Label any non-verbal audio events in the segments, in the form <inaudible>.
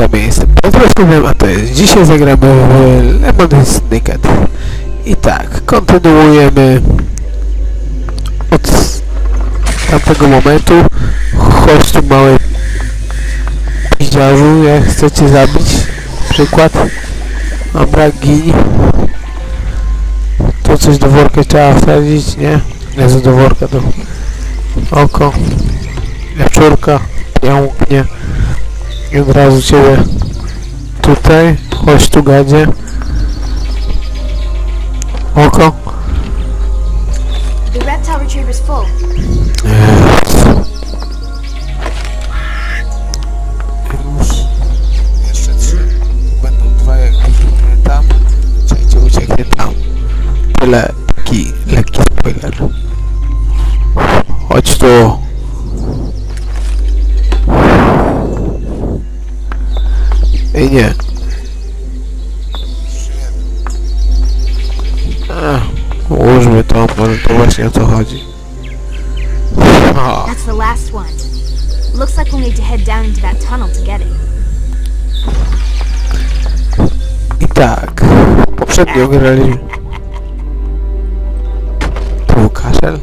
Ja jestem Piotrowem, a to jest dzisiaj zagramy w Lemon Snicket. I tak, kontynuujemy od tamtego momentu. Chodź tu mały piździarzu, jak chcecie zabić, przykład. Dobra, gin. To coś do worka trzeba wsadzić, nie? Jezu, do worka to oko, jaszczurka, pięknie. I od razu ciebie tutaj, chodź tu gadzie. Oko. The reptile retriever's full. Już jeszcze trzy. Będą dwa jak ucieknie tam. Czekajcie, ucieknie tam. Tyle taki lekki spoiler. Chodź tu. Ej nie. Ech, ułóżmy to, może to właśnie o co chodzi. That's the last one. Looks like we'll need to head down into that tunnel to get it. I tak, poprzednio grali... To był kaszel?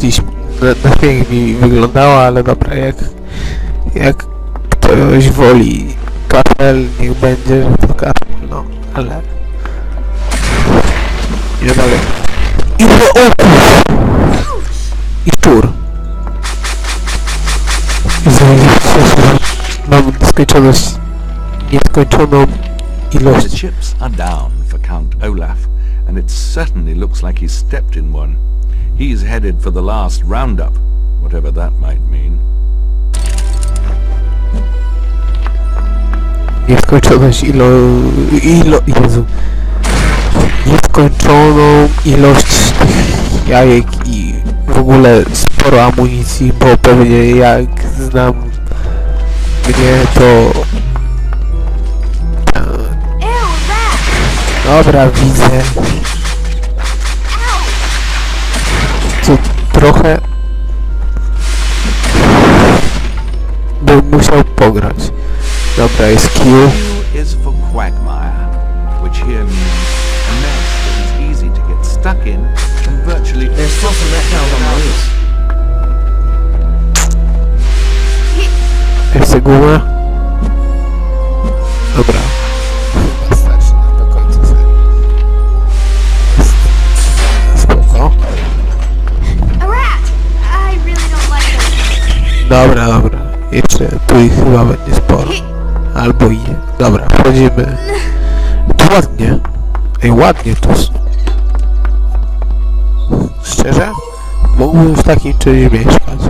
Śm- na, na mi wyglądało, ale dobra, jak... Jak ktoś woli kaszel, niech będzie, że to kaszel, no, ale... Nie dalej. Ile oków! I szczur. I zajebiście, że mam skończoność... Nieskończoną The ilość chips are down for Count Olaf, and it certainly looks like he's stepped in one. He's headed for the last roundup, whatever that might mean. Nieskończoność ilo... ilo... Jezu. Nieskończoną ilość tych jajek i w ogóle sporo amunicji, bo pewnie jak znam mnie to... Dobra, widzę. Co trochę... Bym musiał pograć. Dobra, jest Q. Q is for quagmire, which here means a mess that is easy to get stuck in and virtually There's still some reptiles on the loose. Chcę gumę? Dobra. Starczy nam do końca serii. Spoko. A rat! I really don't like them. Dobra, dobra. Jeszcze tu ich chyba będzie sporo. Albo i nie. Dobra, wchodzimy. Tu ładnie. Ej, ładnie tu. s- Szczerze? Mógłbym w takim czymś mieszkać.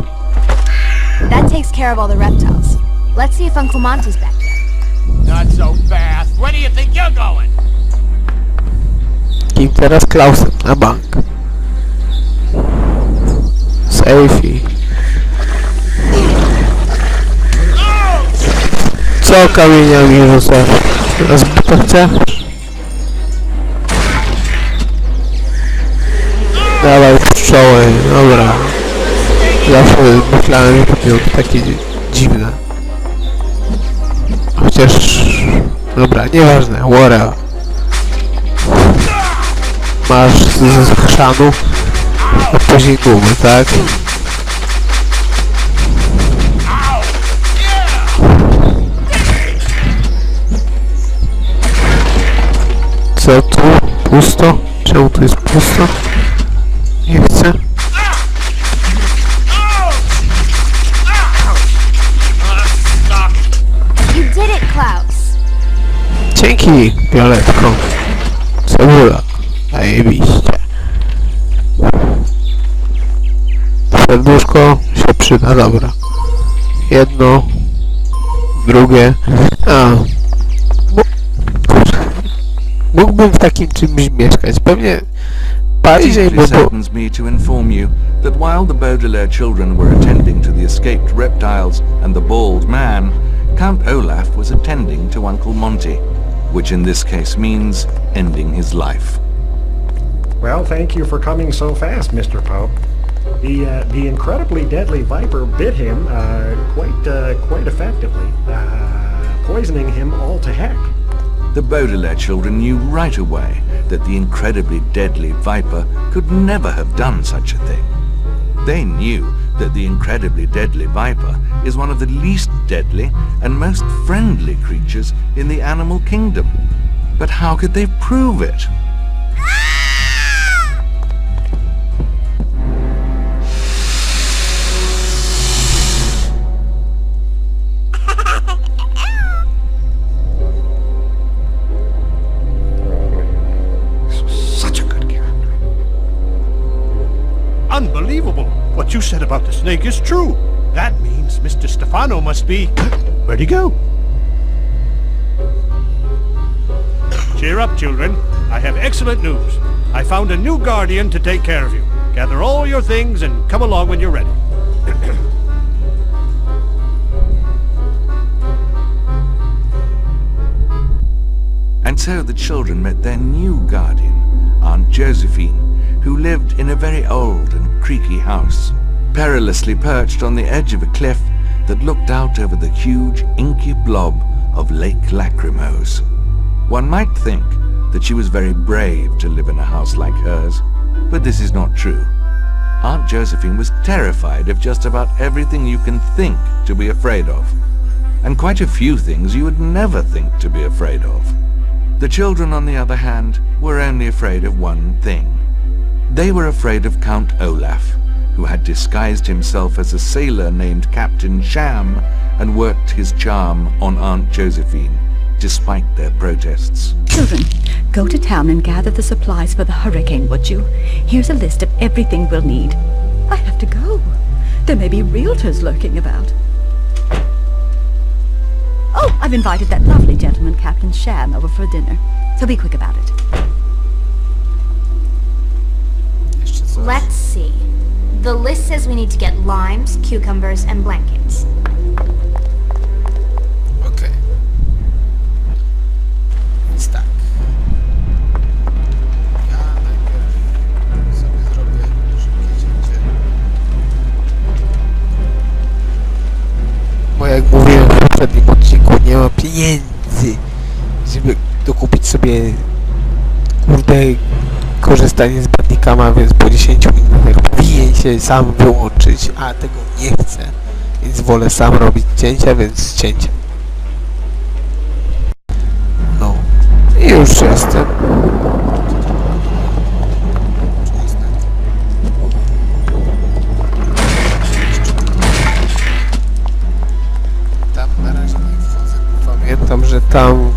That takes care of all the reptiles. Let's see if Uncle Monty's back there. Not so fast. Where do you think you're going? Kim teraz Klausem na bank. Safety. Co kamieniami rzucasz? Rozbito chcesz? Dawaj pszczoły, dobra. Zawsze myślałem, że to będą takie dzi- dziwne. Chociaż... Dobra, nieważne, whatever. Masz z, z chrzanu, a później gumy, tak? Co tu? Pusto? Czemu tu jest pusto? Nie chcę. You did it, Klaus! Dzięki, Violetko. Cebula. Zajebiście. Serduszko się przyda, dobra. Jedno. Drugie. A. Mo- kurczę. Mógłbym w takim czymś mieszkać. Pewnie bardziej, bo... bo saddens me to inform you that while the Baudelaire children were attending to the escaped reptiles and the bald man, Count Olaf was attending to Uncle Monty, which in this case means ending his life. Well, thank you for coming so fast, Mr. Pope. The uh, the incredibly deadly viper bit him uh, quite uh, quite effectively. Uh, poisoning him all to heck. The Baudelaire children knew right away that the incredibly deadly Viper could never have done such a thing. They knew that the incredibly deadly Viper is one of the least deadly and most friendly creatures in the animal kingdom. But how could they prove it? What you said about the snake is true. That means Mr. Stefano must be... <coughs> Where'd he go? Cheer up, children. I have excellent news. I found a new guardian to take care of you. Gather all your things and come along when you're ready. <coughs> And so the children met their new guardian, Aunt Josephine, who lived in a very old and creaky house, perilously perched on the edge of a cliff that looked out over the huge inky blob of Lake Lachrymose. One might think that she was very brave to live in a house like hers, but this is not true. Aunt Josephine was terrified of just about everything you can think to be afraid of, and quite a few things you would never think to be afraid of. The children, on the other hand, were only afraid of one thing. They were afraid of Count Olaf, who had disguised himself as a sailor named Captain Sham and worked his charm on Aunt Josephine, despite their protests. Children, go to town and gather the supplies for the hurricane, would you? Here's a list of everything we'll need. I have to go. There may be realtors lurking about. Oh, I've invited that lovely gentleman, Captain Sham, over for dinner. So be quick about it. Let's see. The list says we need to get limes, cucumbers, and blankets. Okej. Więc tak. Ja najpierw sobie zrobię szybkie cięcie. Jak mówiłem w poprzednim odcinku, nie ma pieniędzy, żeby dokupić sobie kurde korzystanie z bandikama, więc po 10 minutach powinien się sam wyłączyć, a tego nie chcę. Więc wolę sam robić cięcia, więc cięcia. No. I już jestem. Tam na razie nie wchodzę. Pamiętam, że tam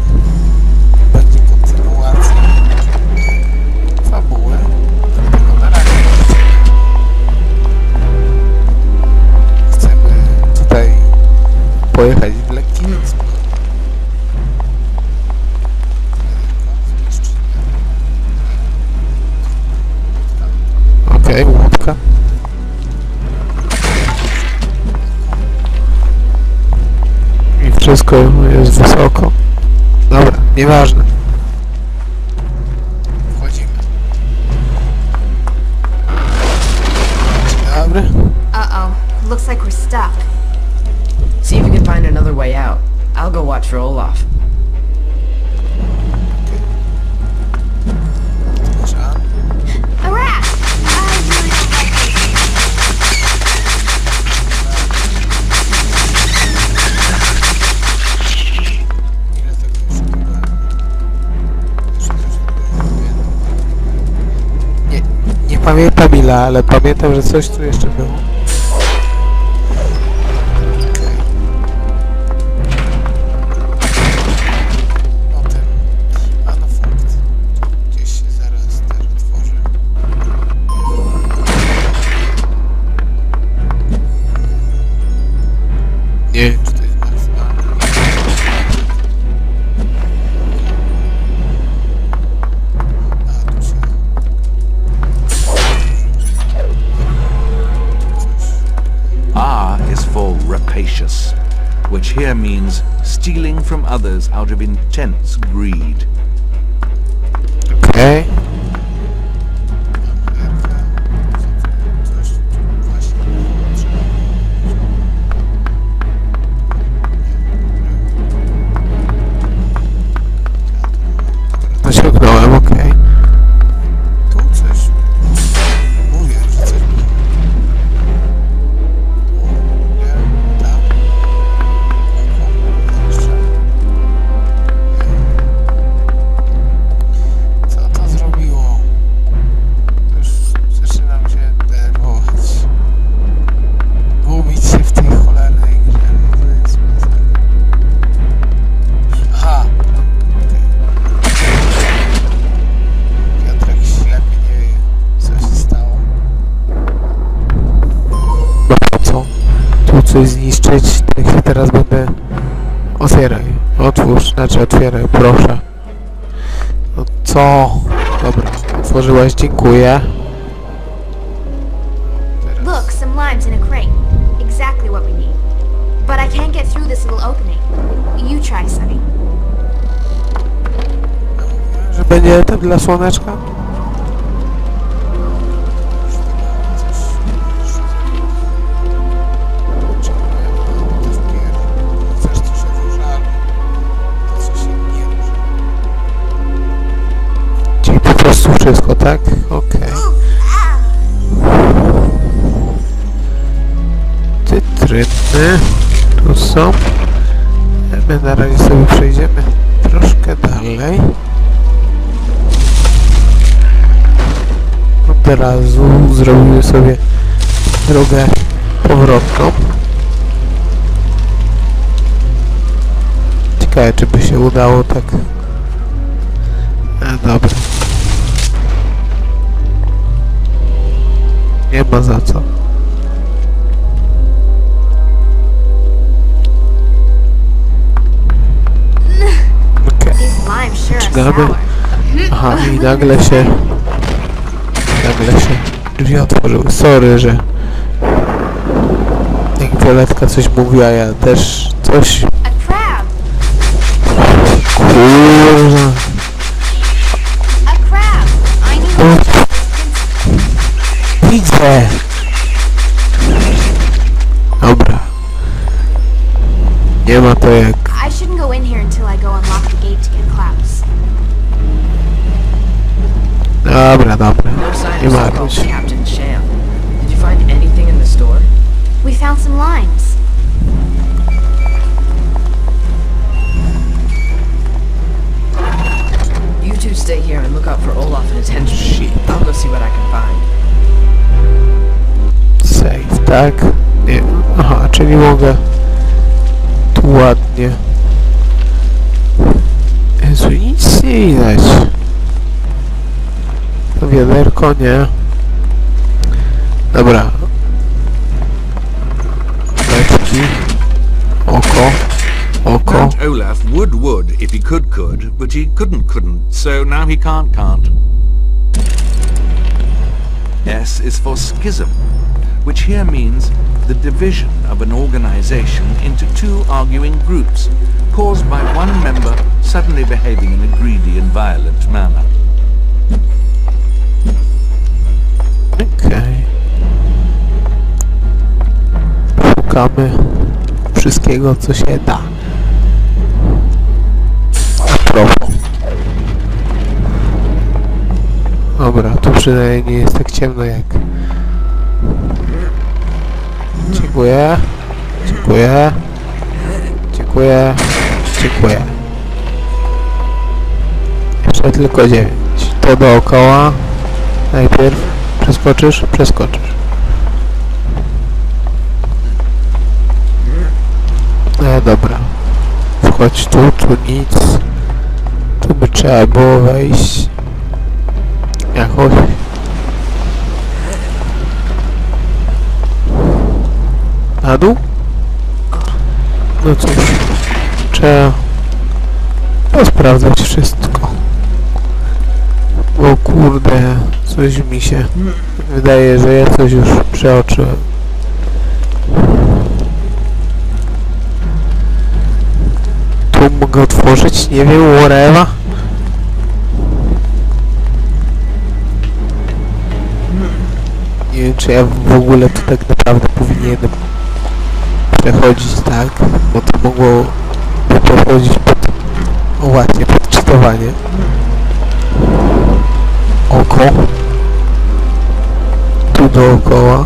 Okej, łódka. I wszystko jest wysoko. Dobra, nieważne. Wchodzimy. Dzień dobry. Uh-oh. Looks like we're stuck. See if you can find another way out. I'll go watch for pamiętam ile, ale pamiętam, że coś tu jeszcze było. Which here means stealing from others out of intense greed. Okej. Otworzyłaś, dziękuję. Look, some limes in a crate. Exactly what we need. But I can't get through this little opening. You try, Sunny. Że będzie tak dla słoneczka? Prostu wszystko, tak? Okej. Cytryny. Tu są. My na razie sobie przejdziemy troszkę dalej. Od razu zrobimy sobie drogę powrotną. Ciekawe, czy by się udało tak... E, dobra. Nie ma za co. Zaczynamy. Aha, i nagle się... Nagle się drzwi otworzyły. Sorry, że... Jak Violetka coś mówiła, ja też coś... Kurwa... Widzę! Dobra. Nie ma to jak... I shouldn't go in here until I go unlock the gate to get Klaus. Dobra, dobra. No sign Nie of martw so-called. Captain Sham. Did you find anything in the store? We found some limes. You two stay here and look out for Olaf and his oh, henchmen. Shit. I'll go see what I can find. Tak? Nie. Aha, czyli mogę tu ładnie. Jezu, nic nie widać. To wiaderko, nie. Dobra. Leczki. Oko. Oko. Count Olaf would would if he could could, but he couldn't couldn't, so now he can't can't. S is for schism, which here means the division of an organization into two arguing groups, caused by one member suddenly behaving in a greedy and violent manner. Okej. Szukamy wszystkiego, co się da. Dobra, tu przynajmniej nie jest tak ciemno jak... Dziękuję. Dziękuję. Dziękuję. Dziękuję. Jeszcze tylko dziewięć. To dookoła. Najpierw przeskoczysz, przeskoczysz. No dobra. Wchodź tu, tu nic. Tu by trzeba było wejść. Jakoś. Na dół? No cóż. Trzeba posprawdzać wszystko. O kurde, coś mi się wydaje, że ja coś już przeoczyłem. Tu mogę otworzyć, nie wiem, whatever. Nie wiem, czy ja w ogóle tu tak naprawdę powinienem przechodzić tak, bo to mogło podchodzić pod, o właśnie, pod czytowanie. Oko. Tu dookoła.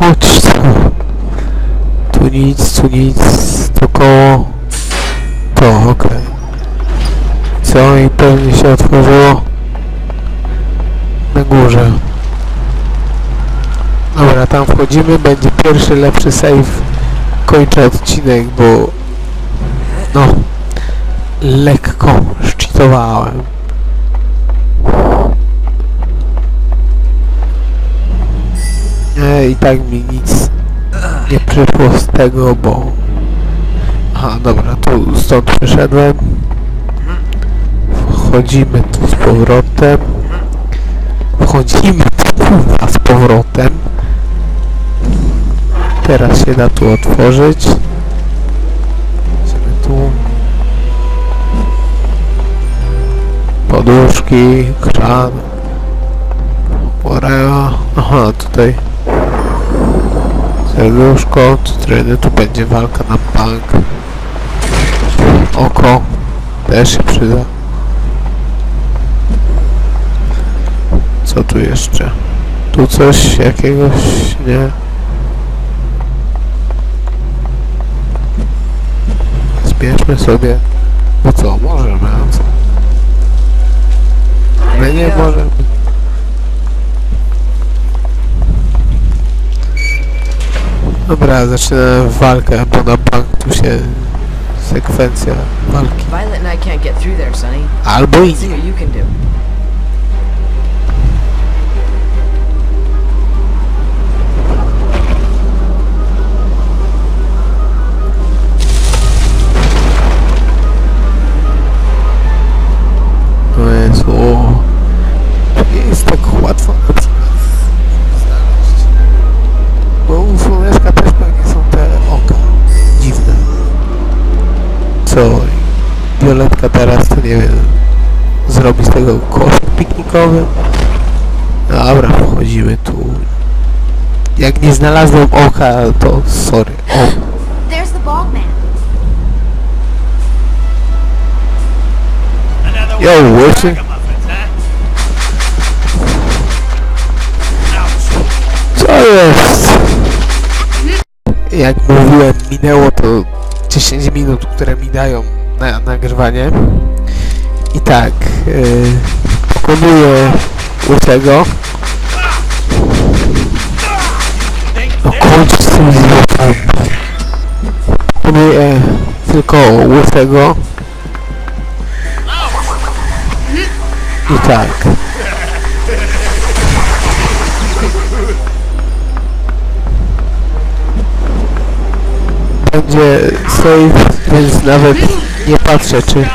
Chodź tu. Nic, tu nic, to koło. To, okej. Co i pewnie się otworzyło górze. Dobra, tam wchodzimy, będzie pierwszy lepszy save. Kończę odcinek, bo no, lekko szczytowałem. E, I tak mi nic nie przyszło z tego, bo... Aha, dobra, tu stąd wyszedłem. Wchodzimy tu z powrotem. Wchodzimy kurwa, z powrotem. Teraz się da tu otworzyć. Idziemy tu. Poduszki, kran. Oreo. Aha, tutaj serduszko, cytryny, tu będzie walka na bank. Oko też się przyda. Co tu jeszcze? Tu coś jakiegoś, nie? Zbierzmy sobie. No co, możemy, a co? My nie możemy. Dobra, zaczynamy walkę, bo na bank tu się sekwencja walki. Albo i nie. Co? Violetka teraz to nie wiem. Zrobi z tego koszyk piknikowy. Dobra, wchodzimy tu. Jak nie znalazłem oka, to sorry. O, Yo, Wilson. Co jest? Jak mówiłem, minęło to 10 minut, które mi dają na nagrywanie. I tak, yy, pokonuję łysego. No kończ z tym złotem. Pokonuję tylko łysego. I tak. Będzie save, więc nawet nie patrzę czy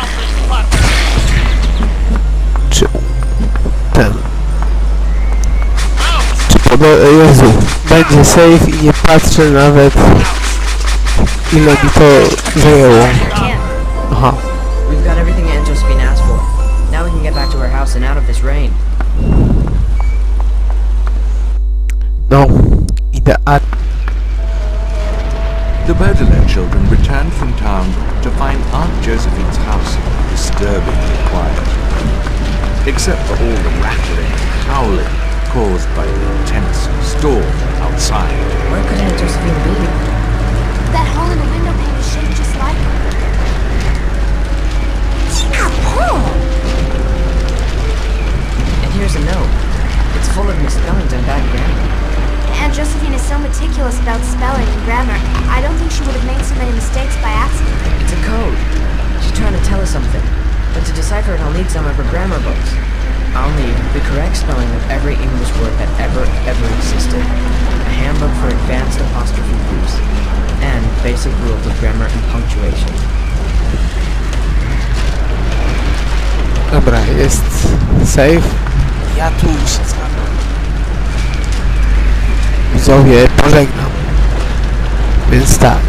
czy ten czy poda Jezu będzie save i nie patrzę nawet ile mi to zajęło aha We've got everything Aunt Josephine asked for. Now we can get back to our house and out of this rain. no idealnie The Baudelaire children returned from town to find Aunt Josephine's house disturbingly quiet. Except for all the rattling and howling caused by the intense storm outside. Where could Aunt Josephine be? That hole in the window pane is shaped just like her. Need some of her grammar books. I'll need the correct spelling of every English word that ever, ever existed. A handbook for advanced apostrophe use. And basic rules of grammar and punctuation. dobra jest save ja tu się z wami widzowie pożegnam więc tak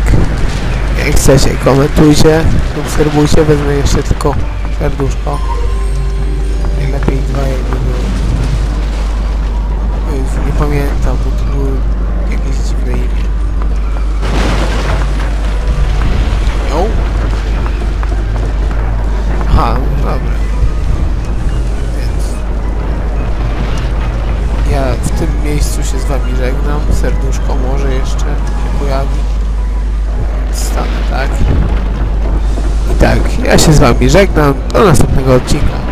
jak chcecie komentujcie subskrybujcie wezmę jeszcze tylko serduszko dwa jednego Jezu, nie pamiętam bo to było jakieś dziwne imię. Ją? Aha, no dobra. Więc ja w tym miejscu się z wami żegnam. Serduszko może jeszcze się pojawi. Stanę tak? I tak ja się z wami żegnam. Do następnego odcinka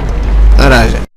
na razie